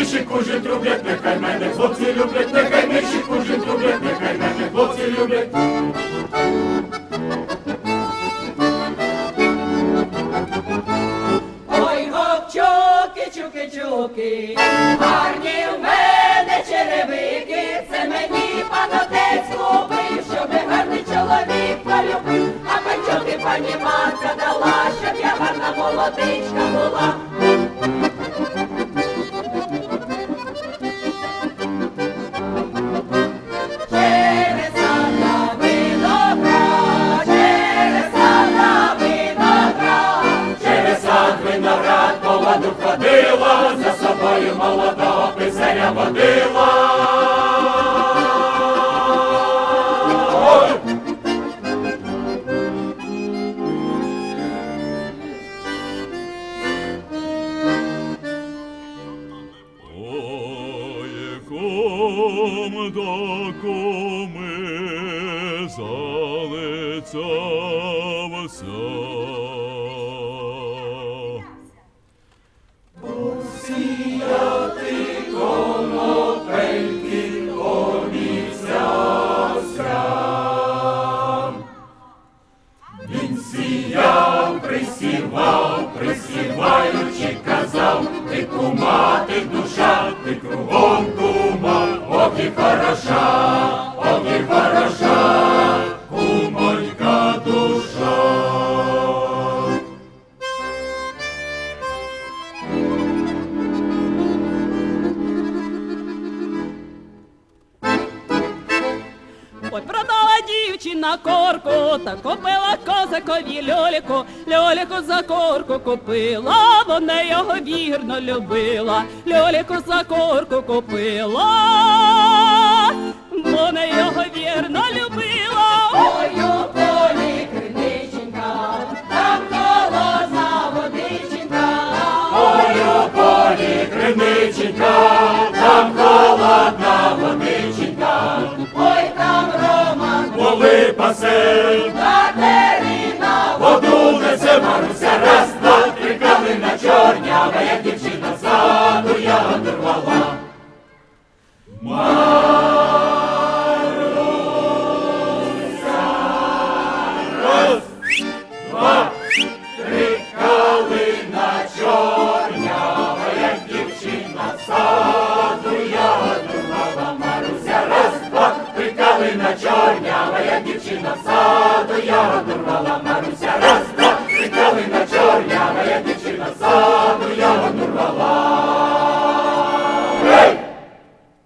Миші кужі трублять, нехай мене хлопці люблять, нехай миші кужі трублять, нехай мене хлопці люблять. Ой, гопчуки, чуки, чуки, гарні в мене черевики, це мені пан отець купив, щоб гарний чоловік полюбив, а панчоки пані матка дала, щоб я гарна молодичка була. Водила. Оєком докуми залицявся. Ти кума, ти душа, ти кругом кума, ох і хороша, ох і хороша, Ой, продала дівчина корку, та купила козакові льоліку, льоліку за корку купила, вона його вірно любила, льоліку за корку купила, вона його вірно любила. Пасе, Катерина, воду Маруся, раз, два, три калина чорнява, як дівчина ззаду я дорвала. Раз, два, три калина чорнява, як дівчина саду я дурмала Маруся, раз, два, три калина чорнява, як дівчина саду я дурмала Маруся, раз, два, три калина чорнява, як дівчина саду